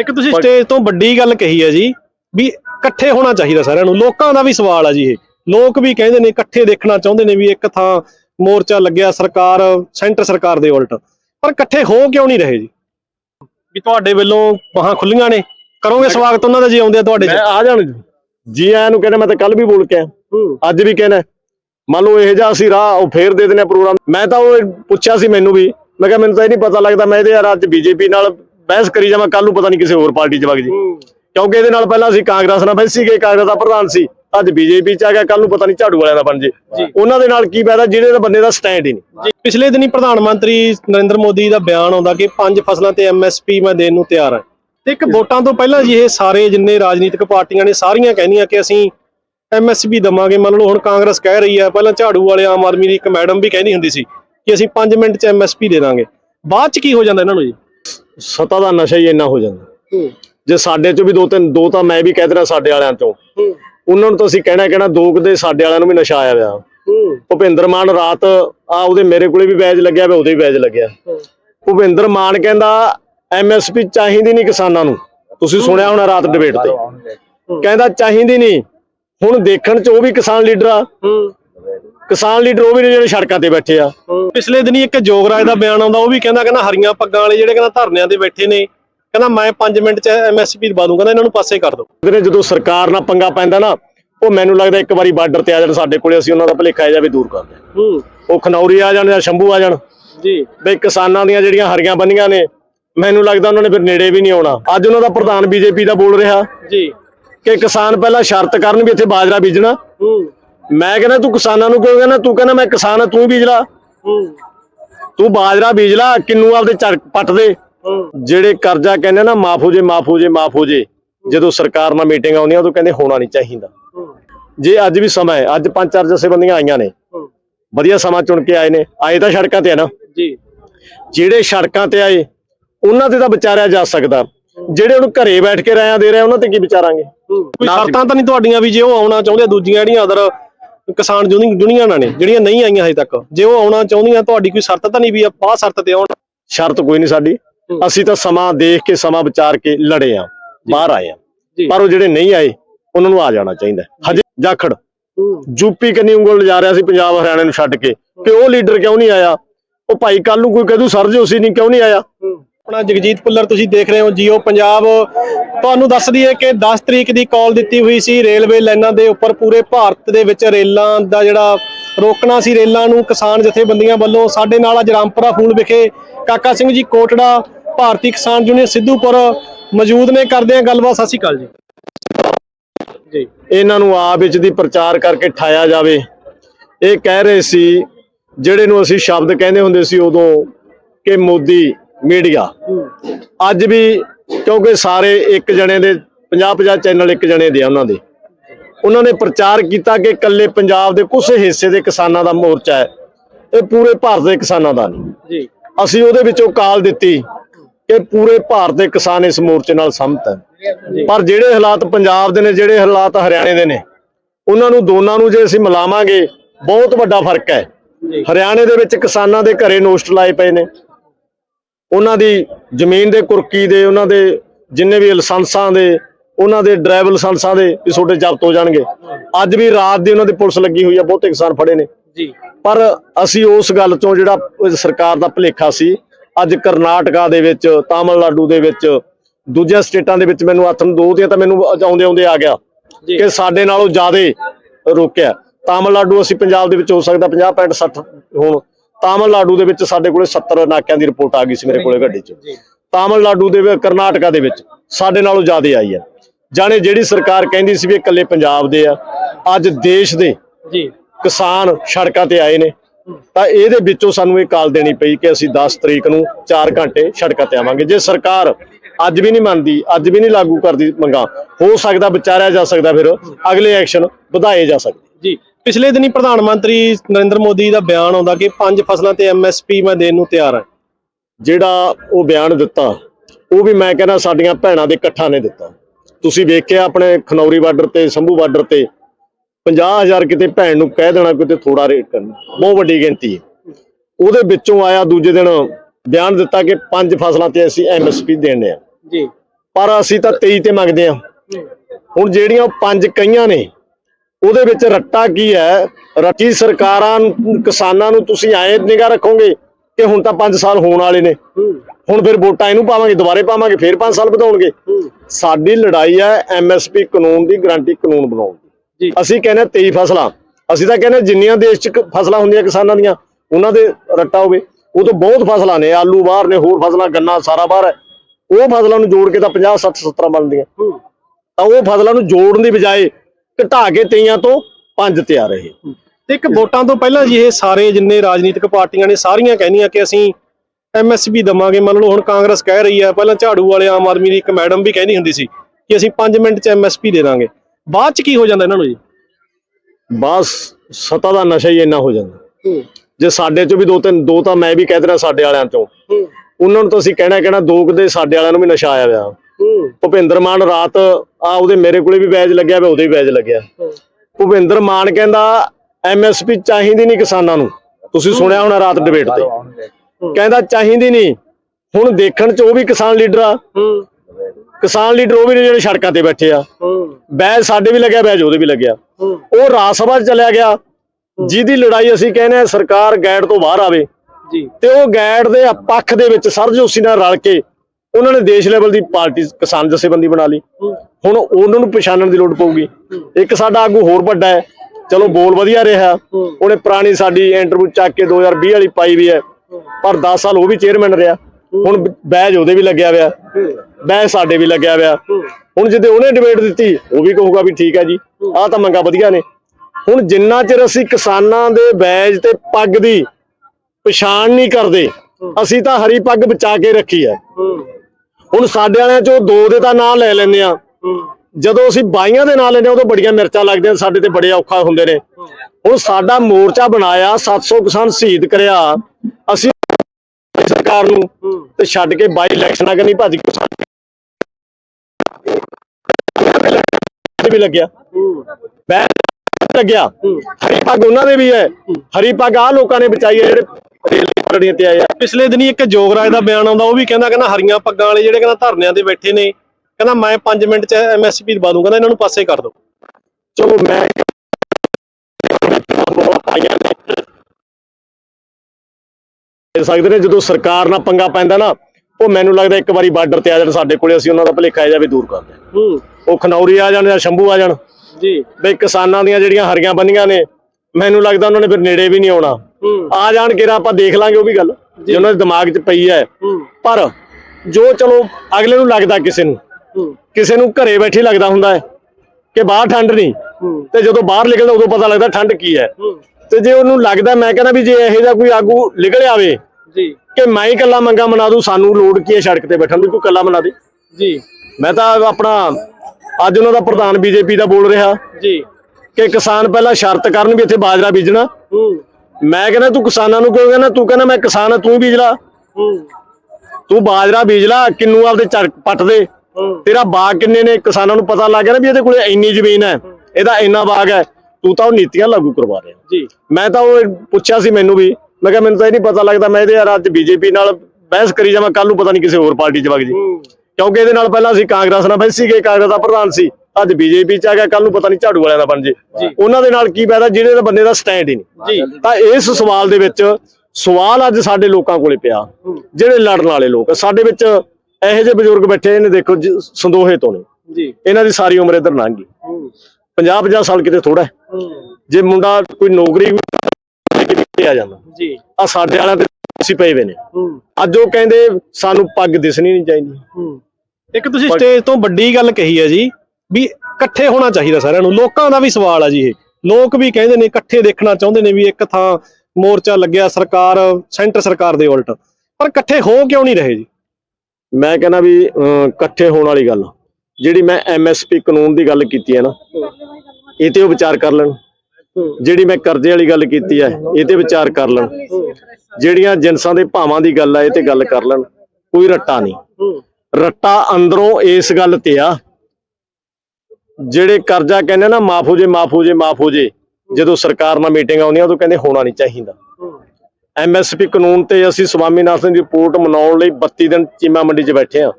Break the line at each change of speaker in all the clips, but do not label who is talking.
ਇੱਕ ਤੁਸੀਂ ਸਟੇਜ ਤੋਂ ਵੱਡੀ ਗੱਲ ਕਹੀ ਹੈ ਜੀ ਵੀ ਇਕੱਠੇ ਹੋਣਾ ਚਾਹੀਦਾ ਸਾਰਿਆਂ ਨੂੰ। ਲੋਕਾਂ ਦਾ ਵੀ ਸਵਾਲ ਆ ਜੀ ਇਹ। ਲੋਕ ਵੀ ਕਹਿੰਦੇ ਨੇ ਇਕੱਠੇ ਦੇਖਣਾ ਚਾਹੁੰਦੇ ਨੇ ਵੀ ਇੱਕ ਥਾਂ ਮੋਰਚਾ ਲੱਗਿਆ ਸਰਕਾਰ ਸੈਂਟਰ ਸਰਕਾਰ ਦੇ ਉਲਟ। ਪਰ ਇਕੱਠੇ ਹੋ ਕਿਉਂ ਨਹੀਂ ਰਹੇ ਜੀ? ਵੀ ਤੁਹਾਡੇ ਵੱਲੋਂ ਬਾਹਾਂ ਖੁੱਲੀਆਂ ਨੇ। ਕਰੋਗੇ ਸਵਾਗਤ ਉਹਨਾਂ ਦਾ ਜੀ ਆਉਂਦੇ ਆ ਤੁਹਾਡੇ
ਮੈਂ
ਚ
ਆ ਜਾਣ ਜੀ। ਆਇਆਂ ਨੂੰ ਕਹਿੰਦਾ ਮੈਂ ਤਾਂ ਕੱਲ ਵੀ ਬੋਲ ਕੇ ਆਇਆ। ਅੱਜ ਵੀ ਕਹਿਣਾ ਮੰਨ ਲਓ ਇਹ ਜਿਹਾ ਅਸੀਂ ਰਾਹ ਉਹ ਫੇਰ ਦੇ ਦਿੰਦੇ ਆ ਪ੍ਰੋਗਰਾਮ। ਮੈਂ ਤਾਂ ਉਹ ਪੁੱਛਿਆ ਸੀ ਮੈਨੂੰ ਵੀ। ਮੈਂ ਕਿਹਾ ਮੈਨੂੰ ਤਾਂ ਇਹ ਨਹੀਂ ਪਤਾ ਲੱਗਦਾ ਮੈਂ ਇਹਦੇ ਯਾਰ ਅੱਜ ਬੀਜੇਪੀ ਨਾਲ ਬਹਿਸ ਕਰੀ ਜਾਵਾਂ ਕੱਲ ਨੂੰ ਪਤਾ ਨਹੀਂ ਕਿਸੇ ਹੋਰ ਪਾਰਟੀ 'ਚ ਵਗ ਜੀ ਕਿਉਂਕਿ ਇਹਦੇ ਨਾਲ ਪਹਿਲਾਂ ਅਸੀਂ ਕਾਂਗਰਸ ਨਾਲ ਬਹਿਸ ਸੀਗੇ ਕਾਂਗਰਸ ਦਾ ਪ੍ਰਧਾਨ ਸੀ। ਅੱਜ ਬੀਜੇਪੀ 'ਚ ਆ ਗਿਆ ਕੱਲ ਨੂੰ ਪਤਾ ਨਹੀਂ ਝਾੜੂ ਵਾਲਿਆਂ ਦਾ ਬਣ ਜੇ। ਉਹਨਾਂ ਦੇ ਨਾਲ ਕੀ ਫਾਇਦਾ ਜਿਹੜੇ ਦਾ ਬੰਦੇ ਦਾ ਸਟੈਂਡ ਹੀ ਨਹੀਂ।
ਪਿਛਲੇ ਦਿਨੀ ਪ੍ਰਧਾਨ ਮੰਤਰੀ ਨਰਿੰਦਰ ਮੋਦੀ ਦਾ ਬਿਆਨ ਆਉਂਦਾ ਕਿ ਪੰਜ ਫਸਲਾਂ ਤੇ ਐਮਐਸਪੀ ਮੈਂ ਦੇਣ ਨੂੰ ਤਿਆਰ ਹਾਂ। ਤੇ ਇੱਕ ਵੋਟਾਂ ਤੋਂ ਪਹਿਲਾਂ ਜੀ ਇਹ ਸਾਰੇ ਜਿੰਨੇ ਰਾਜਨੀਤਿਕ ਪਾਰਟੀਆਂ ਨੇ ਸਾਰੀਆਂ ਕਹਿੰਦੀਆਂ ਕਿ ਅਸੀਂ ਐਮਐਸਪੀ ਦਵਾਂਗੇ। ਮੰਨ ਲਓ ਹੁਣ ਕਾਂਗਰਸ ਕਹਿ ਰਹੀ ਹੈ ਪਹਿਲਾਂ ਝਾੜੂ ਵਾਲੇ ਆਮ ਆਦਮੀ ਦੀ ਇੱਕ ਮੈਡਮ ਵੀ ਕਹਿੰਦੀ ਹੁੰਦੀ ਸੀ ਕਿ ਅਸੀਂ 5 ਮਿੰਟ ਚ ਐਮਐਸਪੀ ਦੇ ਦਾਂਗੇ। ਬਾਅਦ ਚ ਕੀ ਹੋ ਜਾਂਦਾ ਇਹਨਾਂ ਨੂੰ ਜੀ?
ਸਤਾ ਦਾ ਨਸ਼ਾ ਹੀ ਇੰਨਾ ਹੋ ਜਾਂਦਾ। ਜੇ ਸਾਡੇ 'ਚੋਂ ਵੀ ਦੋ ਤਿੰਨ ਦੋ ਤਾਂ ਮੈਂ ਵੀ ਕਹਿ ਦੇਣਾ ਸਾਡੇ ਵਾਲਿਆਂ 'ਚੋਂ। ਉਹਨਾਂ ਨੂੰ ਤਾਂ ਅਸੀਂ ਕਹਿਣਾ ਕਹਿਣਾ ਦੋ ਕੁ ਦੇ ਸਾਡੇ ਵਾਲਿਆਂ ਨੂੰ ਵੀ ਨਸ਼ਾ ਆਇਆ ਹੋਇਆ। ਭੁਪਿੰਦਰ ਮਾਨ ਰਾਤ ਆ ਉਹਦੇ ਮੇਰੇ ਕੋਲੇ ਵੀ ਬੈਜ ਲੱਗਿਆ ਵੇ ਉਹਦੇ ਵੀ ਬੈਜ ਲੱਗਿਆ। ਭੁਪਿੰਦਰ ਮਾਨ ਕਹਿੰਦਾ ਐਮਐਸਪੀ ਚਾਹੀਦੀ ਨਹੀਂ ਕਿਸਾਨਾਂ ਨੂੰ। ਤੁਸੀਂ ਸੁਣਿਆ ਹੋਣਾ ਰਾਤ ਡਿਬੇਟ ਤੇ। ਕਹਿੰਦਾ ਚਾਹੀਦੀ ਨਹੀਂ। ਹੁਣ ਦੇਖਣ 'ਚ ਉਹ ਵੀ ਕਿਸਾਨ ਲੀਡਰ ਆ। ਕਿਸਾਨ ਲੀਡਰ ਉਹ ਵੀ ਨੇ ਜਿਹੜੇ ਸੜਕਾਂ ਤੇ ਬੈਠੇ ਆ।
ਪਿਛਲੇ ਦਿਨੀ ਇੱਕ ਜੋਗਰਾਜ ਦਾ ਬਿਆਨ ਆਉਂਦਾ ਉਹ ਵੀ ਕਹਿੰਦਾ ਕਹਿੰਦਾ ਹਰੀਆਂ ਪੱਗਾਂ ਵਾਲੇ ਜਿਹੜੇ ਕਹਿੰਦਾ ਧਰਨਿਆਂ ਤੇ ਬੈਠੇ ਨੇ ਕਹਿੰਦਾ ਮੈਂ 5 ਮਿੰਟ ਚ ਐਮਐਸਪੀ ਦਵਾ ਦੂੰ ਕਹਿੰਦਾ ਇਹਨਾਂ ਨੂੰ ਪਾਸੇ ਕਰ ਦਿਓ।
ਉਹਦੇ ਜਦੋਂ ਸਰਕਾਰ ਨਾਲ ਪੰਗਾ ਪੈਂਦਾ ਨਾ ਉਹ ਮੈਨੂੰ ਲੱਗਦਾ ਇੱਕ ਵਾਰੀ ਬਾਰਡਰ ਤੇ ਆ ਜਾਣ ਸਾਡੇ ਕੋਲੇ ਅਸੀਂ ਉਹਨਾਂ ਦਾ ਭਲੇਖਾ ਇਹ ਜਾ ਵੀ ਦੂਰ ਕਰਦੇ ਹਾਂ।
ਹੂੰ।
ਉਹ ਖਨੌਰੀ ਆ ਜਾਣ ਜਾਂ ਸ਼ੰਭੂ ਆ ਜਾਣ।
ਜੀ।
ਬਈ ਕਿਸਾਨਾਂ ਦੀਆਂ ਜਿਹੜੀਆਂ ਹਰੀਆਂ ਬੰਨੀਆਂ ਨੇ ਮੈਨੂੰ ਲੱਗਦਾ ਉਹਨਾਂ ਨੇ ਫਿਰ ਨੇੜੇ ਵੀ ਨਹੀਂ ਆਉਣਾ। ਅੱਜ ਉਹਨਾਂ ਦਾ ਪ੍ਰਧਾਨ ਬੀਜੇਪੀ ਦਾ ਬੋਲ ਰਿਹਾ
ਜੀ।
ਕਿ ਕਿਸਾਨ ਪਹਿਲਾਂ ਸ਼ਰਤ ਕਰਨ ਵੀ ਇੱਥੇ ਬਾਜਰਾ ਬੀਜਣਾ। ਮੈਂ ਕਹਿੰਦਾ ਤੂੰ ਕਿਸਾਨਾਂ ਨੂੰ ਕਿਉਂ ਕਹਿੰਦਾ? ਤੂੰ ਕਹਿੰਦਾ ਮੈਂ ਕਿਸਾਨ ਆ ਤੂੰ ਬੀਜ ਲਾ। ਤੂੰ ਬਾਜਰਾ ਬੀਜ ਲਾ ਕਿੰਨੂ ਆਪਦੇ ਚਰ ਪੱਟ ਦੇ। ਜਿਹੜੇ ਕਰਜ਼ਾ ਕਹਿੰਦੇ ਨਾ ਮਾਫ ਹੋ ਜੇ ਮਾਫ ਹੋ ਜੇ ਮਾਫ ਹੋ ਜੇ। ਜਦੋਂ ਸਰਕਾਰ ਨਾਲ ਮੀਟਿੰਗ ਆਉਂਦੀਆਂ ਉਦੋਂ ਕਹਿੰਦੇ ਹੋਣਾ ਨਹੀਂ ਚਾਹੀਦਾ। ਜੇ ਅੱਜ ਵੀ ਸਮਾਂ ਹੈ ਅੱਜ ਪੰਜ ਚਾਰ ਜਥੇਬੰਦੀਆਂ ਆਈਆਂ ਨੇ। ਵਧੀਆ ਸਮਾਂ ਚੁਣ ਕੇ ਆਏ ਨੇ। ਆਏ ਤਾਂ ਸੜਕਾਂ ਤੇ ਆ ਨਾ।
ਜੀ।
ਜਿਹੜੇ ਸੜਕਾਂ ਤੇ ਆਏ ਉਹਨਾਂ ਤੇ ਤਾਂ ਵਿਚਾਰਿਆ ਜਾ ਸਕਦਾ। ਜਿਹੜੇ ਉਹਨੂੰ ਘਰੇ ਬੈਠ ਕੇ ਰਾਇਆਂ ਦੇ ਰਹੇ ਉਹਨਾਂ ਤੇ ਕੀ ਵਿਚਾਰਾਂਗੇ?
ਕੋਈ ਸ਼ਰਤਾਂ ਤਾਂ ਨਹੀਂ ਤੁਹਾਡੀਆਂ ਵੀ ਜੇ ਉਹ ਆਉਣਾ ਚਾਹੁੰਦੇ ਦੂਜੀਆਂ ਜਿਹੜੀਆਂ ਅਦਰ ਕਿਸਾਨ ਜੁਨੀ ਦੁਨੀਆਂ ਨੇ ਜਿਹੜੀਆਂ ਨਹੀਂ ਆਈਆਂ ਹਜੇ ਤੱਕ। ਜੇ ਉਹ ਆਉਣਾ ਚਾਹੁੰਦੀਆਂ ਤੁਹਾਡੀ ਕੋਈ ਸ਼ਰਤ ਤਾਂ ਨਹੀਂ ਵੀ ਆਹ ਸ਼ਰਤ ਤੇ ਆਉਣ?
ਸ਼ਰਤ ਕੋਈ ਨਹੀਂ ਸਾਡੀ। ਅਸੀਂ ਤਾਂ ਸਮਾਂ ਦੇਖ ਕੇ ਸਮਾਂ ਵਿਚਾਰ ਕੇ ਲੜੇ ਆ ਬਾਹਰ ਆਏ ਆ।
ਜੀ।
ਪਰ ਉਹ ਜਿਹੜੇ ਨਹੀਂ ਆਏ ਉਹਨਾਂ ਨੂੰ ਆ ਜਾਣਾ ਚਾਹੀਦਾ। ਹਜੇ ਜਾਖੜ। ਯੂਪੀ ਕੰਨੀ ਉਂਗਲ ਲਿਜਾ ਰਿਹਾ ਸੀ ਪੰਜਾਬ ਹਰਿਆਣੇ ਨੂੰ ਛੱਡ ਕੇ। ਕਿ ਉਹ ਲੀਡਰ ਕਿਉਂ ਨਹੀਂ ਆਇਆ? ਉਹ ਭਾਈ ਕੱਲ ਨੂੰ ਕੋਈ ਕਹਦੂ ਸਰ ਜੀ ਉਸੇ ਨਹੀਂ ਕਿਉਂ ਨਹੀਂ ਆਇਆ?
ਆਪਣਾ ਜਗਜੀਤ ਪੁੱਲਰ ਤੁਸੀਂ ਦੇਖ ਰਹੇ ਹੋ ਜੀਓ ਪੰਜਾਬ। ਤੁਹਾਨੂੰ ਦੱਸ ਦਈਏ ਕਿ 10 ਤਰੀਕ ਦੀ ਕਾਲ ਦਿੱਤੀ ਹੋਈ ਸੀ ਰੇਲਵੇ ਲਾਈਨਾਂ ਦੇ ਉੱਪਰ ਪੂਰੇ ਭਾਰਤ ਦੇ ਵਿੱਚ ਰੇਲਾਂ ਦਾ ਜਿਹੜਾ ਰੋਕਣਾ ਸੀ, ਰੇਲਾਂ ਨੂੰ ਕਿਸਾਨ ਜਥੇਬੰਦੀਆਂ ਵੱਲੋਂ ਸਾਡੇ ਨਾਲ ਅੱਜ ਰਾਮਪੁਰਾ ਫੂਲ ਵਿਖੇ ਕਾਕਾ ਸਿੰਘ ਜੀ ਕੋਟੜਾ, ਭਾਰਤੀ ਕਿਸਾਨ ਯੂਨੀਅਨ ਸਿੱਧੂਪੁਰ ਮੌਜੂਦ ਨੇ। ਕਰਦੇ ਆ ਗੱਲਬਾਤ, ਸਤਿ ਸ਼੍ਰੀ ਅਕਾਲ ਜੀ। ਜੀ,
ਇਹਨਾਂ ਨੂੰ ਆਪ ਵਿੱਚ ਦੀ ਪ੍ਰਚਾਰ ਕਰਕੇ ਠਾਇਆ ਜਾਵੇ। ਇਹ ਕਹਿ ਰਹੇ ਸੀ, ਜਿਹੜੇ ਨੂੰ ਅਸੀਂ ਸ਼ਬਦ ਕਹਿੰਦੇ ਹੁੰਦੇ ਸੀ ਉਦੋਂ ਕਿ ਮੋਦੀ ਮੀਡੀਆ। ਅੱਜ ਵੀ ਕਿਉਂਕਿ ਸਾਰੇ ਇੱਕ ਜਣੇ ਦੇ 50 50 ਚੈਨਲ ਇੱਕ ਜਣੇ ਦੇ ਆ ਉਹਨਾਂ ਦੇ। ਉਹਨਾਂ ਨੇ ਪ੍ਰਚਾਰ ਕੀਤਾ ਕਿ ਇਕੱਲੇ ਪੰਜਾਬ ਦੇ ਕੁਝ ਹਿੱਸੇ ਦੇ ਕਿਸਾਨਾਂ ਦਾ ਮੋਰਚਾ ਹੈ। ਇਹ ਪੂਰੇ ਭਾਰਤ ਦੇ ਕਿਸਾਨਾਂ ਦਾ ਨਹੀਂ।
ਜੀ।
ਅਸੀਂ ਉਹਦੇ ਵਿੱਚੋਂ ਕਾਲ ਦਿੱਤੀ ਕਿ ਪੂਰੇ ਭਾਰਤ ਦੇ ਕਿਸਾਨ ਇਸ ਮੋਰਚੇ ਨਾਲ ਸੰਮਤ ਹੈ। ਪਰ ਜਿਹੜੇ ਹਾਲਾਤ ਪੰਜਾਬ ਦੇ ਨੇ ਜਿਹੜੇ ਹਾਲਾਤ ਹਰਿਆਣੇ ਦੇ ਨੇ ਉਹਨਾਂ ਨੂੰ ਦੋਨਾਂ ਨੂੰ ਜੇ ਅਸੀਂ ਮਿਲਾਵਾਂਗੇ ਬਹੁਤ ਵੱਡਾ ਫ਼ਰਕ ਹੈ। ਹਰਿਆਣੇ ਦੇ ਵਿੱਚ ਕਿਸਾਨਾਂ ਦੇ ਘਰੇ ਨੋਸਟ ਲਾਏ ਪਏ ਨੇ। ਉਹਨਾਂ ਦੀ ਜ਼ਮੀਨ ਦੇ ਕੁਰਕੀ ਦੇ ਉਹਨਾਂ ਦੇ ਜਿੰਨੇ ਵੀ ਲਾਇਸੈਂਸਾਂ ਦੇ ਉਹਨਾਂ ਦੇ ਡਰਾਈਵਰ ਲਾਇਸੈਂਸਾਂ ਦੇ ਵੀ ਤੁਹਾਡੇ ਜ਼ਬਤ ਹੋ ਜਾਣਗੇ। ਅੱਜ ਵੀ ਰਾਤ ਦੀ ਉਹਨਾਂ ਦੀ ਪੁਲਿਸ ਲੱਗੀ ਹੋਈ ਆ ਬਹੁਤੇ ਕਿਸਾਨ ਫੜੇ ਨੇ।
ਜੀ।
ਪਰ ਅਸੀਂ ਉਸ ਗੱਲ ਤੋਂ ਜਿਹੜਾ ਸਰਕਾਰ ਦਾ ਭੁਲੇਖਾ ਸੀ ਅੱਜ ਕਰਨਾਟਕਾ ਦੇ ਵਿੱਚ ਤਾਮਿਲਨਾਡੂ ਦੇ ਵਿੱਚ ਦੂਜੀਆਂ ਸਟੇਟਾਂ ਦੇ ਵਿੱਚ ਮੈਨੂੰ ਹੱਥ ਨੂੰ ਦੋ ਦੀਆਂ ਤਾਂ ਮੈਨੂੰ ਆਉਂਦੇ ਆਉਂਦੇ ਆ ਗਿਆ ਕਿ ਸਾਡੇ ਨਾਲੋਂ ਜ਼ਿਆਦਾ ਰੋਕਿਆ। ਤਾਮਿਲਨਾਡੂ ਅਸੀਂ ਪੰਜਾਬ ਦੇ ਵਿੱਚ ਹੋ ਸਕਦਾ 50 65 60 ਹੁਣ ਤਾਮਿਲਨਾਡੂ ਦੇ ਵਿੱਚ ਸਾਡੇ ਕੋਲੇ 70 ਨਾਕਿਆਂ ਦੀ ਰਿਪੋਰਟ ਆ ਗਈ ਸੀ ਮੇਰੇ ਕੋਲੇ ਗੱਡੀ 'ਚ। ਤਾਮਿਲਨਾਡੂ ਦੇ ਵਿੱਚ ਕਰਨਾਟਕਾ ਦੇ ਵਿੱਚ ਸਾਡੇ ਨਾਲੋਂ ਜ਼ਿਆਦਾ ਆਈ ਹੈ। ਜਾਣੇ ਜਿਹੜੀ ਸਰਕਾਰ ਕਹਿੰਦੀ ਸੀ ਵੀ ਇਕੱਲੇ ਪੰਜਾਬ ਦੇ ਆ ਅੱਜ ਦੇਸ਼ ਦੇ
ਜੀ।
ਕਿਸਾਨ ਸੜਕਾਂ ਤੇ ਆਏ ਨੇ। ਤਾਂ ਇਹਦੇ ਵਿੱਚੋਂ ਸਾਨੂੰ ਇਹ ਕਾਲ ਦੇਣੀ ਪਈ ਕਿ ਅਸੀਂ 10 ਤਰੀਕ ਨੂੰ 4 ਘੰਟੇ ਸੜਕਾਂ ਤੇ ਆਵਾਂਗੇ। ਜੇ ਸਰਕਾਰ ਅੱਜ ਵੀ ਨਹੀਂ ਮੰਨਦੀ ਅੱਜ ਵੀ ਨਹੀਂ ਲਾਗੂ ਕਰਦੀ ਮੰਗਾਂ ਹੋ ਸਕਦਾ ਵਿਚਾਰਿਆ ਜਾ ਸਕਦਾ ਫਿਰ ਅਗਲੇ ਐਕਸ਼ਨ ਵਧਾਏ ਜਾ ਸਕਦੇ।
ਜੀ। ਪਿਛਲੇ ਦਿਨੀ ਪ੍ਰਧਾਨ ਮੰਤਰੀ ਨਰਿੰਦਰ ਮੋਦੀ ਦਾ ਬਿਆਨ ਆਉਂਦਾ ਕਿ ਪੰਜ ਫਸਲਾਂ ਤੇ ਐਮਐਸਪੀ ਮੈਂ ਦੇਣ ਨੂੰ ਤਿਆਰ ਹਾਂ।
ਜਿਹੜਾ ਉਹ ਬਿਆਨ ਦਿੱਤਾ ਉਹ ਵੀ ਮੈਂ ਕਹਿੰਦਾ ਸਾਡੀਆਂ ਭੈਣਾਂ ਦੇ ਇਕੱਠਾਂ ਨੇ ਦਿੱਤਾ। ਤੁਸੀਂ ਵੇਖਿਆ ਆਪਣੇ ਖਨੌਰੀ ਬਾਰਡਰ ਤੇ ਸੰਭੂ ਬਾਰਡਰ ਤੇ 50000 ਕਿਤੇ ਭੈਣ ਨੂੰ ਕਹਿ ਦੇਣਾ ਕਿਤੇ ਥੋੜਾ ਰੇਟ ਕਰਨਾ। ਬਹੁਤ ਵੱਡੀ ਗਿਣਤੀ ਹੈ। ਉਹਦੇ ਵਿੱਚੋਂ ਆਇਆ ਦੂਜੇ ਦਿਨ ਬਿਆਨ ਦਿੱਤਾ ਕਿ ਪੰਜ ਫਸਲਾਂ ਤੇ ਅਸੀਂ ਐਮਐਸਪੀ ਦੇਣੇ ਆ।
ਜੀ।
ਪਰ ਅਸੀਂ ਤਾਂ 23 ਤੇ ਮੰਗਦੇ ਆ ਹੁਣ ਜਿਹੜੀਆਂ ਪੰਜ ਕਈਆਂ ਨੇ ਉਹਦੇ ਵਿੱਚ ਰੱਟਾ ਕੀ ਹੈ? ਰੱਟੀ ਸਰਕਾਰਾਂ ਕਿਸਾਨਾਂ ਨੂੰ ਤੁਸੀਂ ਐ ਨਿਗਾ ਰੱਖੋਗੇ ਕਿ ਹੁਣ ਤਾਂ 5 ਸਾਲ ਹੋਣ ਵਾਲੇ ਨੇ। ਹੁਣ ਫਿਰ ਵੋਟਾਂ ਇਹਨੂੰ ਪਾਵਾਂਗੇ ਦੁਬਾਰੇ ਪਾਵਾਂਗੇ ਫਿਰ 5 ਸਾਲ ਵਧਾਉਣਗੇ। ਸਾਡੀ ਲੜਾਈ ਹੈ ਐਮਐਸਪੀ ਕਾਨੂੰਨ ਦੀ ਗਾਰੰਟੀ ਕਾਨੂੰਨ ਬਣਾਉਣ ਦੀ। ਅਸੀਂ ਕਹਿੰਦੇ 23 ਫਸਲਾਂ। ਅਸੀਂ ਤਾਂ ਕਹਿੰਦੇ ਜਿੰਨੀਆਂ ਦੇਸ਼ 'ਚ ਫਸਲਾਂ ਹੁੰਦੀਆਂ ਕਿਸਾਨਾਂ ਦੀਆਂ ਉਹਨਾਂ ਦੇ ਰੱਟਾ ਹੋਵੇ। ਉਹ ਤੋਂ ਬਹੁਤ ਫਸਲਾਂ ਨੇ ਆਲੂ ਬਾਹਰ ਨੇ ਹੋਰ ਫਸਲਾਂ ਗੰਨਾ ਸਾਰਾ ਬਾਹਰ ਹੈ। ਉਹ ਫਸਲਾਂ ਨੂੰ ਜੋੜ ਕੇ ਤਾਂ 50 60 70 ਬਣਦੀਆਂ। ਤਾਂ ਉਹ ਫਸਲਾਂ ਨੂੰ ਜੋੜਨ ਦੀ ਬਜਾਏ ਘਟਾ ਕੇ ਤੇਈਆਂ ਤੋਂ ਪੰਜ ਤੇ ਆ ਰਹੇ।
ਤੇ ਇੱਕ ਵੋਟਾਂ ਤੋਂ ਪਹਿਲਾਂ ਜੀ ਇਹ ਸਾਰੇ ਜਿੰਨੇ ਰਾਜਨੀਤਿਕ ਪਾਰਟੀਆਂ ਨੇ ਸਾਰੀਆਂ ਕਹਿੰਦੀਆਂ ਕਿ ਅਸੀਂ ਐਮਐਸਪੀ ਦਵਾਂਗੇ। ਮੰਨ ਲਓ ਹੁਣ ਕਾਂਗਰਸ ਕਹਿ ਰਹੀ ਹੈ ਪਹਿਲਾਂ ਝਾੜੂ ਵਾਲੇ ਆਮ ਆਦਮੀ ਦੀ ਇੱਕ ਮੈਡਮ ਵੀ ਕਹਿੰਦੀ ਹੁੰਦੀ ਸੀ ਕਿ ਅਸੀਂ 5 ਮਿੰਟ ਚ ਐਮਐਸਪੀ ਦੇ ਦਾਂਗੇ। ਬਾਅਦ ਚ ਕੀ ਹੋ ਜਾਂਦਾ ਇਹਨਾਂ ਨੂੰ ਜੀ?
ਬਸ ਸਤਾ ਦਾ ਨਸ਼ਾ ਹੀ ਇੰਨਾ ਹੋ ਜਾਂਦਾ। ਜੇ ਸਾਡੇ ਚੋਂ ਵੀ ਦੋ ਤਿੰਨ ਦੋ ਤਾਂ ਮੈਂ ਵੀ ਕਹਿ ਦੇਣਾ ਸਾਡੇ ਵਾਲਿਆਂ ਚੋਂ। ਉਹਨਾਂ ਨੂੰ ਤਾਂ ਅਸੀਂ ਕਹਿਣਾ ਕਹਿਣਾ ਦੋ ਕੁ ਦੇ ਸਾਡੇ ਵਾਲਿਆਂ ਨੂੰ ਵੀ ਨਸ਼ਾ ਆਇਆ ਹੋਇਆ। ਭੁਪਿੰਦਰ ਮਾਨ ਰਾਤ ਆ ਉਹਦੇ ਮੇਰੇ ਕੋਲੇ ਵੀ ਬੈਜ ਲੱਗਿਆ ਵਾ ਉਹਦੇ ਵੀ ਬੈਜ ਲੱਗਿਆ। ਭੁਪਿੰਦਰ ਮਾਨ ਕਹਿੰਦਾ ਐਮਐਸਪੀ ਚਾਹੀਦੀ ਨਹੀਂ ਕਿਸਾਨਾਂ ਨੂੰ। ਤੁਸੀਂ ਸੁਣਿਆ ਹੋਣਾ ਰਾਤ ਡਿਬੇਟ ਤੇ? ਕਹਿੰਦਾ ਚਾਹੀਦੀ ਨਹੀਂ। ਹੁਣ ਦੇਖਣ ਚ ਉਹ ਵੀ ਕਿਸਾਨ ਲੀਡਰ ਆ। ਕਿਸਾਨ ਲੀਡਰ ਉਹ ਵੀ ਨੇ ਜਿਹੜੇ ਸੜਕਾਂ ਤੇ ਬੈਠੇ ਆ। ਬੈਜ ਸਾਡੇ ਵੀ ਲੱਗਿਆ ਬੈਜ ਉਹਦੇ ਵੀ ਲੱਗਿਆ। ਉਹ ਰਾਜ ਸਭਾ 'ਚ ਚਲਿਆ ਗਿਆ। ਜਿਹਦੀ ਲੜਾਈ ਅਸੀਂ ਕਹਿੰਦੇ ਆ ਸਰਕਾਰ ਗੈਡ ਤੋਂ ਬਾਹਰ ਆਵੇ।
ਜੀ।
ਤੇ ਉਹ ਗੈਡ ਦੇ ਪੱਖ ਦੇ ਵਿੱਚ ਸਰਜੋਸੀ ਨਾਲ ਰਲ ਕੇ ਉਹਨਾਂ ਨੇ ਦੇਸ਼ ਲੈਵਲ ਦੀ ਪਾਰਟੀ ਕਿਸਾਨ ਜਥੇਬੰਦੀ ਬਣਾ ਲਈ। ਹੁਣ ਉਹਨਾਂ ਨੂੰ ਪਛਾਣਨ ਦੀ ਲੋੜ ਪਊਗੀ। ਇੱਕ ਸਾਡਾ ਆਗੂ ਹੋਰ ਵੱਡਾ ਹੈ। ਚਲੋ ਬੋਲ ਵਧੀਆ ਰਿਹਾ। ਉਹਨੇ ਪੁਰਾਣੀ ਸਾਡੀ ਇੰਟਰਵਿਊ ਚੱਕ ਕੇ 2020 ਵਾਲੀ ਪਾਈ ਵੀ ਹੈ। ਪਰ 10 ਸਾਲ ਉਹ ਵੀ ਚੇਅਰਮੈਨ ਰਿਹਾ। ਹੁਣ ਬੈਜ ਉਹਦੇ ਵੀ ਲੱਗਿਆ ਹੋਇਆ। ਬੈਜ ਸਾਡੇ ਵੀ ਲੱਗਿਆ ਹੋਇਆ। ਹੁਣ ਜਿੱਦੇ ਉਹਨੇ ਡਿਬੇਟ ਦਿੱਤੀ ਉਹ ਵੀ ਕਹੂਗਾ ਵੀ ਠੀਕ ਹੈ ਜੀ। ਆਹ ਤਾਂ ਮੰਗਾ ਵਧੀਆ ਨੇ। ਹੁਣ ਜਿੰਨਾ ਚਿਰ ਅਸੀਂ ਕਿਸਾਨਾਂ ਦੇ ਬੈਜ ਤੇ ਪੱਗ ਦੀ ਪਛਾਣ ਨਹੀਂ ਕਰਦੇ ਅਸੀਂ ਤਾਂ ਹਰੀ ਪੱਗ ਬਚਾ ਕੇ ਰੱਖੀ ਹੈ। ਹੁਣ ਸਾਡੇ ਵਾਲਿਆਂ ਚੋਂ ਦੋ ਦੇ ਤਾਂ ਨਾਂ ਲੈ ਲੈਂਦੇ ਆ ਜਦੋਂ ਅਸੀਂ ਬਾਈਆਂ ਦੇ ਨਾਂ ਲੈਂਦੇ ਆ ਉਦੋਂ ਬੜੀਆਂ ਮਿਰਚਾਂ ਲੱਗਦੀਆਂ ਸਾਡੇ ਤੇ ਬੜੇ ਔਖਾ ਹੁੰਦੇ ਨੇ। ਹੁਣ ਸਾਡਾ ਮੋਰਚਾ ਬਣਾਇਆ 700 ਕਿਸਾਨ ਸ਼ਹੀਦ ਕਰਿਆ। ਅਸੀਂ ਸਰਕਾਰ ਨੂੰ ਤੇ ਛੱਡ ਕੇ ਬਾਈ ਇਲੈਕਸ਼ਨਾਂ ਕਰਨੀ ਭੱਜ ਕੇ ਵੀ ਲੱਗਿਆ। ਬੈ ਲੱਗਿਆ ਹਰੀ ਪੱਗ ਉਹਨਾਂ ਦੇ ਵੀ ਹੈ। ਹਰੀ ਪੱਗ ਆ ਲੋਕਾਂ ਨੇ ਬਚਾਈ ਹੈ ਜਿਹੜੇ ਰੇਲ ਗੱਡੀਆਂ ਤੇ ਆਏ ਆ।
ਪਿਛਲੇ ਦਿਨੀ ਇੱਕ ਜੋਗਰਾਜ ਦਾ ਬਿਆਨ ਆਉਂਦਾ ਉਹ ਵੀ ਕਹਿੰਦਾ ਕਹਿੰਦਾ ਹਰੀਆਂ ਪੱਗਾਂ ਵਾਲੇ ਜਿਹੜੇ ਕਹਿੰਦਾ ਧਰਨਿਆਂ ਤੇ ਬੈਠੇ ਨੇ ਕਹਿੰਦਾ ਮੈਂ 5 ਮਿੰਟ ਚ ਐਮਐਸਪੀ ਦਵਾ ਦੂੰ ਕਹਿੰਦਾ ਇਹਨਾਂ ਨੂੰ ਪਾਸੇ ਕਰ ਦਿਓ।
ਚਲੋ ਮੈਂ ਦੇ ਸਕਦੇ ਨੇ ਜਦੋਂ ਸਰਕਾਰ ਨਾਲ ਪੰਗਾ ਪੈਂਦਾ ਨਾ ਉਹ ਮੈਨੂੰ ਲੱਗਦਾ ਇੱਕ ਵਾਰੀ ਬਾਰਡਰ ਤੇ ਆ ਜਾਣ ਸਾਡੇ ਕੋਲੇ ਅਸੀਂ ਉਹਨਾਂ ਦਾ ਭਲੇਖਾ ਇਹ ਜਾ ਵੀ ਦੂਰ ਕਰਦੇ। ਹੂੰ। ਉਹ ਖਨੌਰੀ ਆ ਜਾਣ ਜਾਂ ਸ਼ੰਭੂ ਆ ਜਾਣ
ਜੀ।
ਬਈ ਕਿਸਾਨਾਂ ਦੀਆਂ ਜਿਹੜੀਆਂ ਹਰੀਆਂ ਬੰਨੀਆਂ ਨੇ ਮੈਨੂੰ ਲੱਗਦਾ ਉਹਨਾਂ ਨੇ ਫਿਰ ਨੇੜੇ ਵੀ ਨਹੀਂ ਆਉਣਾ। ਆ ਜਾਣ ਕੇ ਆਪਾਂ ਦੇਖ ਲਾਂਗੇ ਉਹ ਵੀ ਗੱਲ ਜੇ। ਉਹਨਾਂ ਦੇ ਦਿਮਾਗ 'ਚ ਪਈ ਹੈ। ਪਰ ਜੋ ਚਲੋ ਅਗਲੇ ਨੂੰ ਲੱਗਦਾ ਕਿਸੇ ਨੂੰ ਕਿਸੇ ਨੂੰ ਘਰੇ ਬੈਠੇ ਲੱਗਦਾ ਹੁੰਦਾ ਹੈ ਕਿ ਬਾਹਰ ਠੰਡ ਨਹੀਂ ਤੇ ਜਦੋਂ ਬਾਹਰ ਨਿਕਲਦਾ ਉਦੋਂ ਪਤਾ ਲੱਗਦਾ ਠੰਡ ਕੀ ਹੈ। ਤੇ ਜੇ ਉਹਨੂੰ ਲੱਗਦਾ ਮੈਂ ਕਹਿੰਦਾ ਵੀ ਜੇ ਇਹੋ ਜਿਹਾ ਕੋਈ ਆਗੂ ਨਿਕਲ ਆਵੇ
ਜੀ।
ਕਿ ਮੈਂ ਹੀ ਇਕੱਲਾ ਮੰਗਾ ਮਨਾ ਦੂੰ ਸਾਨੂੰ ਲੋੜ ਕੀ ਹੈ ਸੜਕ ਤੇ ਬੈਠਣ ਦੀ ਕੋਈ ਇਕੱਲਾ ਮਨਾ ਦੇ।
ਜੀ।
ਮੈਂ ਤਾਂ ਆਪਣਾ ਅੱਜ ਉਹਨਾਂ ਦਾ ਪ੍ਰਧਾਨ ਬੀਜੇਪੀ ਦਾ ਬੋਲ ਰਿਹਾ।
ਜੀ।
ਕਿ ਕਿਸਾਨ ਪਹਿਲਾਂ ਸ਼ਰਤ ਕਰਨ ਵੀ ਇੱਥੇ ਬਾਜਰਾ ਬੀਜਣਾ।
ਹੂੰ।
ਮੈਂ ਕਹਿੰਦਾ ਤੂੰ ਕਿਸਾਨਾਂ ਨੂੰ ਕਿਉਂ ਕਹਿੰਦਾ? ਤੂੰ ਕਹਿੰਦਾ ਮੈਂ ਕਿਸਾਨ ਆ ਤੂੰ ਬੀਜ ਲਾ।
ਹੂੰ।
ਤੂੰ ਬਾਜਰਾ ਬੀਜ ਲਾ ਕਿੰਨੂ ਆਪਦੇ ਚਰਕ ਪੱਟ ਦੇ। ਤੇਰਾ ਬਾਗ ਕਿੰਨੇ ਨੇ ਕਿਸਾਨਾਂ ਨੂੰ ਪਤਾ ਲੱਗ ਗਿਆ ਨਾ ਵੀ ਇਹਦੇ ਕੋਲੇ ਇੰਨੀ ਜ਼ਮੀਨ ਹੈ। ਇਹਦਾ ਇੰਨਾ ਬਾਗ ਹੈ। ਤੂੰ ਤਾਂ ਉਹ ਨੀਤੀਆਂ ਲਾਗੂ ਕਰਵਾ ਰਿਹਾ।
ਜੀ।
ਮੈਂ ਤਾਂ ਉਹ ਪੁੱਛਿਆ ਸੀ ਮੈਨੂੰ ਵੀ। ਮੈਂ ਕਿਹਾ ਮੈਨੂੰ ਤਾਂ ਇਹ ਨਹੀਂ ਪਤਾ ਲੱਗਦਾ ਮੈਂ ਇਹਦੇ ਯਾਰ ਅੱਜ ਬੀਜੇਪੀ ਨਾਲ ਬਹਿਸ ਕਰੀ ਜਾਵਾਂ ਕੱਲ ਨੂੰ ਪਤਾ ਨਹੀਂ ਕਿਸੇ ਹੋਰ ਪਾਰਟੀ 'ਚ ਵਗ ਜੀ। ਕਿਉਂਕਿ ਇਹਦੇ ਨਾਲ ਪਹਿਲਾਂ ਅਸੀਂ ਕਾਂਗਰਸ ਨਾਲ ਬਹਿਸ ਸੀਗੇ ਕਾਂਗਰਸ ਦਾ ਪ੍ਰਧਾਨ ਸੀ। ਅੱਜ ਬੀਜੇਪੀ 'ਚ ਆ ਗਿਆ ਕੱਲ ਨੂੰ ਪਤਾ ਨਹੀਂ ਝਾੜੂ ਵਾਲਿਆਂ ਦਾ ਬਣ ਜੇ। ਉਹਨਾਂ ਦੇ ਨਾਲ ਕੀ ਫਾਇਦਾ ਜਿਹੜੇ ਦਾ ਬੰਦੇ ਦਾ ਸਟੈਂਡ ਹੀ ਨਹੀਂ। ਤਾਂ ਇਸ ਸਵਾਲ ਦੇ ਵਿੱਚ ਸਵਾਲ ਅੱਜ ਸਾਡੇ ਲੋਕਾਂ ਕੋਲੇ ਪਿਆ। ਜਿਹੜੇ ਲੜਨ ਵਾਲੇ ਲੋਕ। ਸਾਡੇ ਵਿੱਚ ਇਹੋ ਜਿਹੇ ਬਜ਼ੁਰਗ ਬੈਠੇ ਨੇ ਦੇਖੋ ਸੰਦੋਹੇ ਤੋਂ ਨੇ।
ਜੀ।
ਇਹਨਾਂ ਦੀ ਸਾਰੀ ਉਮਰ ਇੱਧਰ ਲੰਘ ਗਈ।
ਹੂੰ।
50 50 ਸਾਲ ਕਿਤੇ ਥੋੜਾ ਜੇ ਮੁੰਡਾ ਕੋਈ ਨੌਕਰੀ ਵੀ ਕਿਤੇ ਆ ਜਾਂਦਾ
ਜੀ।
ਆ ਸਾਡੇ ਵਾਲਿਆਂ ਤੇ ਅਸੀਂ ਪਏ ਵੇ ਨੇ। ਅੱਜ ਉਹ ਕਹਿੰਦੇ ਸਾਨੂੰ ਪੱਗ ਦਿਸਣੀ ਨਹੀਂ ਚਾਹੀਦੀ।
ਇੱਕ ਤੁਸੀਂ ਸਟੇਜ ਤੋਂ ਵੱਡੀ ਗੱਲ ਕਹੀ ਹੈ ਜੀ ਵੀ ਇਕੱਠੇ ਹੋਣਾ ਚਾਹੀਦਾ ਸਾਰਿਆਂ ਨੂੰ। ਲੋਕਾਂ ਦਾ ਵੀ ਸਵਾਲ ਆ ਜੀ ਇਹ। ਲੋਕ ਵੀ ਕਹਿੰਦੇ ਨੇ ਇਕੱਠੇ ਦੇਖਣਾ ਚਾਹੁੰਦੇ ਨੇ ਵੀ ਇੱਕ ਥਾਂ ਮੋਰਚਾ ਲੱਗਿਆ ਸਰਕਾਰ ਸੈਂਟਰ ਸਰਕਾਰ ਦੇ ਉਲਟ। ਪਰ ਇਕੱਠੇ ਹੋ ਕਿਉਂ ਨਹੀਂ ਰਹੇ ਜੀ?
ਮੈਂ ਕਹਿੰਦਾ ਵੀ ਇਕੱਠੇ ਹੋਣ ਵਾਲੀ ਗੱਲ ਜਿਹੜੀ ਮੈਂ ਐਮਐਸਪੀ ਕਾਨੂੰਨ ਦੀ ਗੱਲ ਕੀਤੀ ਹੈ ਨਾ ਇਹ ਤੇ ਉਹ ਵਿਚਾਰ ਕਰ ਲੈਣ। ਜਿਹੜੀ ਮੈਂ ਕਰਜ਼ੇ ਵਾਲੀ ਗੱਲ ਕੀਤੀ ਹੈ ਇਹ ਤੇ ਵਿਚਾਰ ਕਰ ਲੈਣ। ਜਿਹੜੀਆਂ ਜਿਨਸਾਂ ਦੇ ਭਾਵਾਂ ਦੀ ਗੱਲ ਹੈ ਇਹ ਤੇ ਗੱਲ ਕਰ ਲੈਣ। ਕੋਈ ਰੱਟਾ ਨਹੀਂ। ਰੱਟਾ ਅੰਦਰੋਂ ਇਸ ਗੱਲ ਤੇ ਆ। ਜਿਹੜੇ ਕਰਜ਼ਾ ਕਹਿੰਦੇ ਨਾ ਮਾਫ ਹੋ ਜੇ ਮਾਫ ਹੋ ਜੇ ਮਾਫ ਹੋ ਜੇ ਜਦੋਂ ਸਰਕਾਰ ਨਾਲ ਮੀਟਿੰਗ ਆਉਂਦੀਆਂ ਉਦੋਂ ਕਹਿੰਦੇ ਹੋਣਾ ਨਹੀਂ ਚਾਹੀਦਾ। ਐਮਐਸਪੀ ਕਾਨੂੰਨ ਤੇ ਅਸੀਂ ਸਵਾਮੀਨਾਥਨ ਦੀ ਰਿਪੋਰਟ ਮਨਾਉਣ ਲਈ 32 ਦਿਨ ਚੀਮਾ ਮੰਡੀ 'ਚ ਬੈਠੇ ਆ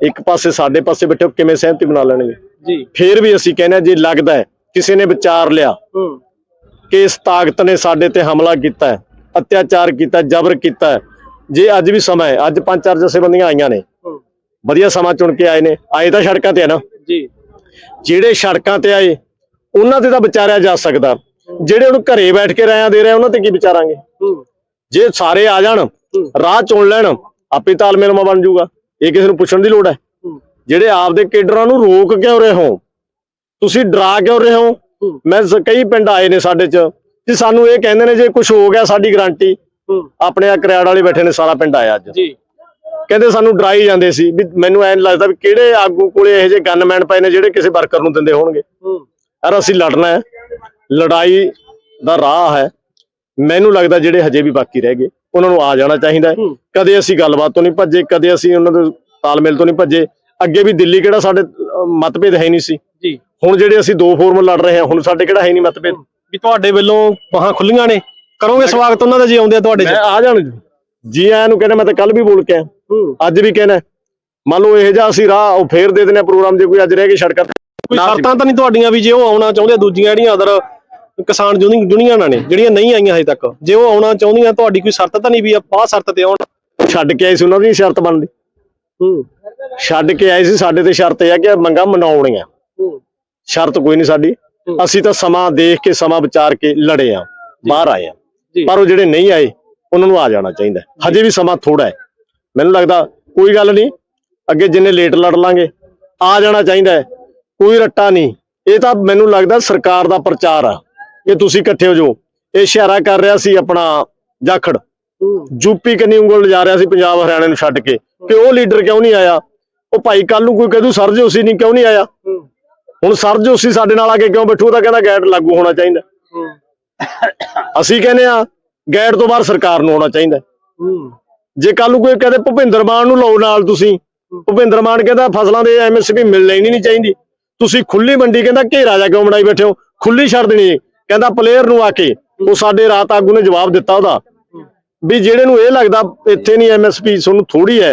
ਇੱਕ ਪਾਸੇ ਸਾਡੇ ਪਾਸੇ ਬੈਠੇ ਉਹ ਕਿਵੇਂ ਸਹਿਮਤੀ ਬਣਾ ਲੈਣਗੇ?
ਜੀ।
ਫੇਰ ਵੀ ਅਸੀਂ ਕਹਿੰਦੇ ਜੇ ਲੱਗਦਾ ਕਿਸੇ ਨੇ ਵਿਚਾਰ ਲਿਆ
ਹੂੰ।
ਕਿ ਇਸ ਤਾਕਤ ਨੇ ਸਾਡੇ ਤੇ ਹਮਲਾ ਕੀਤਾ ਹੈ ਅਤਿਆਚਾਰ ਕੀਤਾ ਜ਼ਬਰ ਕੀਤਾ ਹੈ ਜੇ ਅੱਜ ਵੀ ਸਮਾਂ ਹੈ ਅੱਜ ਪੰਜ ਚਾਰ ਜਥੇਬੰਦੀਆਂ ਆਈਆਂ ਨੇ। ਵਧੀਆ ਸਮਾਂ ਚੁਣ ਕੇ ਆਏ ਨੇ। ਆਏ ਤਾਂ ਸੜਕਾਂ ਤੇ ਆ ਨਾ।
ਜੀ।
ਜਿਹੜੇ ਸੜਕਾਂ ਤੇ ਆਏ ਉਹਨਾਂ ਤੇ ਤਾਂ ਵਿਚਾਰਿਆ ਜਾ ਸਕਦਾ। ਜਿਹੜੇ ਹੁਣ ਘਰੇ ਬੈਠ ਕੇ ਰਾਇਆਂ ਦੇ ਰਹੇ ਉਹਨਾਂ ਤੇ ਕੀ ਵਿਚਾਰਾਂਗੇ? ਜੇ ਸਾਰੇ ਆ ਜਾਣ ਰਾਹ ਚੁਣ ਲੈਣ ਆਪੇ ਤਾਲਮੇਲ ਮਾ ਬਣ ਜਾਊਗਾ ਇਹ ਕਿਸੇ ਨੂੰ ਪੁੱਛਣ ਦੀ ਲੋੜ ਹੈ। ਜਿਹੜੇ ਆਪਦੇ ਕੇਡਰਾਂ ਨੂੰ ਰੋਕ ਕਿਉਂ ਰਹੇ ਹੋ? ਤੁਸੀਂ ਡਰਾ ਕਿਉਂ ਰਹੇ ਹੋ। ਮੈਂ ਕਈ ਪਿੰਡ ਆਏ ਨੇ ਸਾਡੇ ਚ। ਜੀ ਸਾਨੂੰ ਇਹ ਕਹਿੰਦੇ ਨੇ ਜੇ ਕੁਝ ਹੋ ਗਿਆ ਸਾਡੀ ਗਾਰੰਟੀ ਆਪਣੇ ਆ ਕਰਿਆੜ ਵਾਲੇ ਬੈਠੇ ਨੇ ਸਾਰਾ ਪਿੰਡ ਆਇਆ ਅੱਜ।
ਜੀ।
ਕਹਿੰਦੇ ਸਾਨੂੰ ਡਰਾਈ ਜਾਂਦੇ ਸੀ ਵੀ ਮੈਨੂੰ ਐਂ ਲੱਗਦਾ ਵੀ ਕਿਹੜੇ ਆਗੂ ਕੋਲੇ ਇਹੋ ਜਿਹੇ ਗਨਮੈਨ ਪਏ ਨੇ ਜਿਹੜੇ ਕਿਸੇ ਵਰਕਰ ਨੂੰ ਦਿੰਦੇ ਹੋਣਗੇ। ਯਾਰ ਅਸੀਂ ਲੜਨਾ ਹੈ ਲੜਾਈ ਦਾ ਰਾਹ ਹੈ। ਮੈਨੂੰ ਲੱਗਦਾ ਜਿਹੜੇ ਹਜੇ ਵੀ ਬਾਕੀ ਰਹਿ ਗਏ ਉਹਨਾਂ ਨੂੰ ਆ ਜਾਣਾ ਚਾਹੀਦਾ ਹੈ। ਕਦੇ ਅਸੀਂ ਗੱਲਬਾਤ ਤੋਂ ਨਹੀਂ ਭੱਜੇ ਕਦੇ ਅਸੀਂ ਉਹਨਾਂ ਦੇ ਤਾਲਮੇਲ ਤੋਂ ਨਹੀਂ ਭੱਜੇ। ਅੱਗੇ ਵੀ ਦਿੱਲੀ ਕਿਹੜਾ ਸਾਡੇ ਮਤਭੇਦ ਹੈ ਨਹੀਂ ਸੀ।
ਜੀ।
ਹੁਣ ਜਿਹੜੇ ਅਸੀਂ ਦੋ ਫੋਰਮ ਲੜ ਰਹੇ ਹਾਂ ਹੁਣ ਸਾਡੇ ਕਿਹੜਾ ਹੈ ਨਹੀਂ ਮਤਭੇਦ।
ਵੀ ਤੁਹਾਡੇ ਵੱਲੋਂ ਬਾਹਾਂ ਖੁੱਲੀਆਂ ਨੇ? ਕਰੋਗੇ ਸਵਾਗਤ ਉਹਨਾਂ ਦਾ ਜੇ ਆਉਂਦੇ ਆ ਤੁਹਾਡੇ
ਮੈਂ
ਚ।
ਆ ਜਾਣ ਜੀ। ਆਇਆਂ ਨੂੰ ਕਹਿੰਦਾ ਮੈਂ ਤਾਂ ਕੱਲ ਵੀ ਬੋਲ ਕੇ ਆਇਆ। ਅੱਜ ਵੀ ਕਹਿਣਾ ਮੰਨ ਲਓ ਇਹ ਜਿਹਾ ਅਸੀਂ ਰਾਹ ਉਹ ਫੇਰ ਦੇ ਦਿੰਦੇ ਪ੍ਰੋਗਰਾਮ ਜੇ ਕੋਈ ਅੱਜ ਰਹਿ ਗਏ ਸੜਕਾਂ ਤੇ।
ਕੋਈ
ਨਾ ਸੀ।
ਸ਼ਰਤਾਂ ਤਾਂ ਨਹੀਂ ਤੁਹਾਡੀਆਂ ਵੀ ਜੇ ਉਹ ਆਉਣਾ ਚਾਹੁੰਦੇ ਆ, ਦੂਜੀਆਂ ਜਿਹੜੀਆਂ ਅਦਰ ਕਿਸਾਨ ਯੂਨੀ- ਯੂਨੀਅਨਾਂ ਨੇ ਜਿਹੜੀਆਂ ਨਹੀਂ ਆਈਆਂ ਹਜੇ ਤੱਕ। ਜੇ ਉਹ ਆਉਣਾ ਚਾਹੁੰਦੀਆਂ ਤੁਹਾਡੀ ਕੋਈ ਸ਼ਰਤ ਤਾਂ ਨਹੀਂ ਵੀ ਆਹ ਸ਼ਰਤ ਤੇ ਆਉਣ।
ਛੱਡ ਕੇ ਆਏ ਸੀ ਉਹਨਾਂ ਦੀ ਸ਼ਰਤ ਬਣਦੀ।
ਹੂੰ।
ਛੱਡ ਕੇ ਆਏ ਸੀ ਸਾਡੇ ਤੇ ਸ਼ਰਤ ਇਹ ਆ ਕਿ ਮੰਗਾਂ ਮਨਾਉਣੀਆਂ।
ਹੂੰ।
ਸ਼ਰਤ ਕੋਈ ਨਹੀਂ ਸਾਡੀ। ਅਸੀਂ ਤਾਂ ਸਮਾਂ ਦੇਖ ਕੇ ਸਮਾਂ ਵਿਚਾਰ ਕੇ ਲੜੇ ਆ ਬਾਹਰ ਆਏ ਆ। ਪਰ ਉਹ ਜਿਹੜੇ ਨਹੀਂ ਆਏ ਉਹਨਾਂ ਨੂੰ ਆ ਜਾਣਾ ਚਾਹੀਦਾ। ਹਜੇ ਵੀ ਸਮਾਂ ਥੋੜਾ ਹੈ। ਮੈਨੂੰ ਲੱਗਦਾ ਕੋਈ ਗੱਲ ਨਹੀਂ ਅੱਗੇ ਜਿੰਨੇ ਲੇਟ ਲੜ ਲਾਂਗੇ ਆ ਜਾਣਾ ਚਾਹੀਦਾ ਕੋਈ ਰੱਟਾ ਨਹੀਂ। ਇਹ ਤਾਂ ਮੈਨੂੰ ਲੱਗਦਾ ਸਰਕਾਰ ਦਾ ਪ੍ਰਚਾਰ ਆ। ਕਿ ਤੁਸੀਂ ਇਕੱਠੇ ਹੋ ਜਾਓ। ਇਹ ਇਸ਼ਾਰਾ ਕਰ ਰਿਹਾ ਸੀ ਆਪਣਾ ਜਾਖੜ। ਯੂਪੀ ਕੰਨੀ ਉਂਗਲ ਲਿਜਾ ਰਿਹਾ ਸੀ ਪੰਜਾਬ ਹਰਿਆਣੇ ਨੂੰ ਛੱਡ ਕੇ ਕਿ ਉਹ ਲੀਡਰ ਕਿਉਂ ਨਹੀਂ ਆਇਆ? ਉਹ ਭਾਈ ਕੱਲ ਨੂੰ ਕੋਈ ਕਹਦੂ ਸਰਜੋਸੀ ਨਹੀਂ ਕਿਉਂ ਨਹੀਂ ਆਇਆ? ਹੁਣ ਸਰਜੋਸੀ ਸਾਡੇ ਨਾਲ ਆ ਕੇ ਕਿਉਂ ਬੈਠੂ? ਤਾਂ ਕਹਿੰਦਾ ਗੈਟ ਲਾਗੂ ਹੋਣਾ ਚਾਹੀਦਾ। ਅਸੀਂ ਕਹਿੰਦੇ ਆ ਗੈਟ ਤੋਂ ਬਾਹਰ ਸਰਕਾਰ ਨੂੰ ਆਉਣਾ ਚਾਹੀਦਾ। ਜੇ ਕੱਲ ਨੂੰ ਕੋਈ ਕਹਦੇ ਭੁਪਿੰਦਰ ਮਾਨ ਨੂੰ ਲਓ ਨਾਲ ਤੁਸੀਂ ਭੁਪਿੰਦਰ ਮਾਨ ਕਹਿੰਦਾ ਫਸਲਾਂ ਦੇ ਐਮਐਸਪੀ ਮਿਲ ਲੈਣੀ ਨਹੀਂ ਚਾਹੀਦੀ। ਤੁਸੀਂ ਖੁੱਲੀ ਮੰਡੀ ਕਹਿੰਦਾ ਘੇਰਾ ਜਾ ਕਿਉਂ ਬਣਾਈ ਬੈਠੇ ਹੋ ਖੁੱਲੀ ਛੱਡ ਦੇਣੀ। ਕਹਿੰਦਾ ਪਲੇਅਰ ਨੂੰ ਆ ਕੇ ਉਹ ਸਾਡੇ ਰਾਤ ਆਗੂ ਨੇ ਜਵਾਬ ਦਿੱਤਾ ਉਹਦਾ। ਵੀ ਜਿਹੜੇ ਨੂੰ ਇਹ ਲੱਗਦਾ ਇੱਥੇ ਨਹੀਂ ਐਮਐਸਪੀ ਤੁਹਾਨੂੰ ਥੋੜੀ ਹੈ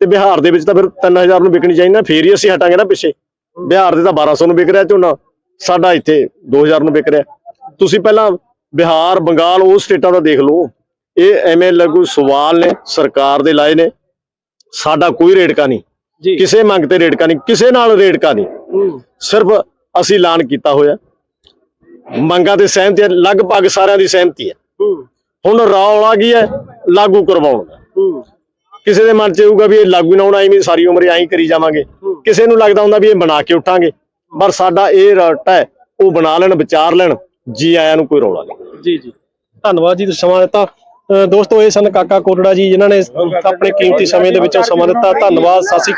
ਤੇ ਬਿਹਾਰ ਦੇ ਵਿੱਚ ਤਾਂ ਫਿਰ 3000 ਨੂੰ ਵਿਕਣੀ ਚਾਹੀਦੀ ਨਾ ਫੇਰ ਹੀ ਅਸੀਂ ਹਟਾਂਗੇ ਨਾ ਪਿੱਛੇ। ਬਿਹਾਰ ਦੇ ਤਾਂ 1200 ਨੂੰ ਵਿਕ ਰਿਹਾ ਝੋਨਾ ਸਾਡਾ ਇੱਥੇ 2000 ਨੂੰ ਵਿਕ ਰਿਹਾ। ਤੁਸੀਂ ਪਹਿਲਾਂ ਬਿਹਾਰ ਬੰਗਾਲ ਉਹ ਸਟੇਟਾਂ ਦਾ ਦੇਖ ਲਓ। ਇਹ ਐਵੇਂ ਲੱਗੂ ਸਵਾਲ ਨੇ ਸਰਕਾਰ ਦੇ ਲਾਏ ਨੇ। ਸਾਡਾ ਕੋਈ ਰੇੜਕਾ ਨਹੀਂ। ਕਿਸੇ ਮੰਗ ਤੇ ਰੇੜਕਾ ਨਹੀਂ ਕਿਸੇ ਨਾਲ ਰੇੜਕਾ ਨਹੀਂ। ਸਿਰਫ ਅਸੀਂ ਐਲਾਨ ਕੀਤਾ ਹੋਇਆ। ਮੰਗਾਂ ਤੇ ਸਹਿਮਤੀ ਹੈ ਲਗਭਗ ਸਾਰਿਆਂ ਦੀ ਸਹਿਮਤੀ ਹੈ। ਹੁਣ ਰੌਲਾ ਕੀ ਹੈ? ਲਾਗੂ ਕਰਵਾਉਣ ਦਾ। ਕਿਸੇ ਦੇ ਮਨ 'ਚ ਹੋਊਗਾ ਵੀ ਇਹ ਲਾਗੂ ਨਾ ਹੋਣਾ ਐਵੇਂ ਸਾਰੀ ਉਮਰ ਐਂ ਕਰੀ ਜਾਵਾਂਗੇ। ਕਿਸੇ ਨੂੰ ਲੱਗਦਾ ਹੁੰਦਾ ਵੀ ਇਹ ਬਣਾ ਕੇ ਉੱਠਾਂਗੇ। ਪਰ ਸਾਡਾ ਇਹ ਰਟ ਹੈ ਉਹ ਬਣਾ ਲੈਣ ਵਿਚਾਰ ਲੈਣ। ਜੀ ਆਇਆਂ ਨੂੰ ਕੋਈ ਰੌਲਾ ਨਹੀਂ।
ਜੀ ਜੀ। ਧੰਨਵਾਦ ਜੀ ਤੁਸੀਂ ਸਮਾਂ ਦਿੱਤਾ। ਦੋਸਤੋ ਇਹ ਸਨ ਕਾਕਾ ਕੋਟੜਾ ਜੀ ਜਿਨ੍ਹਾਂ ਨੇ ਆਪਣੇ ਕੀਮਤੀ ਸਮੇਂ ਦੇ ਵਿੱਚੋਂ ਸਮਾਂ ਦਿੱਤਾ। ਧੰਨਵਾਦ ਸਤਿ ਸ਼੍ਰੀ ਅਕਾਲ।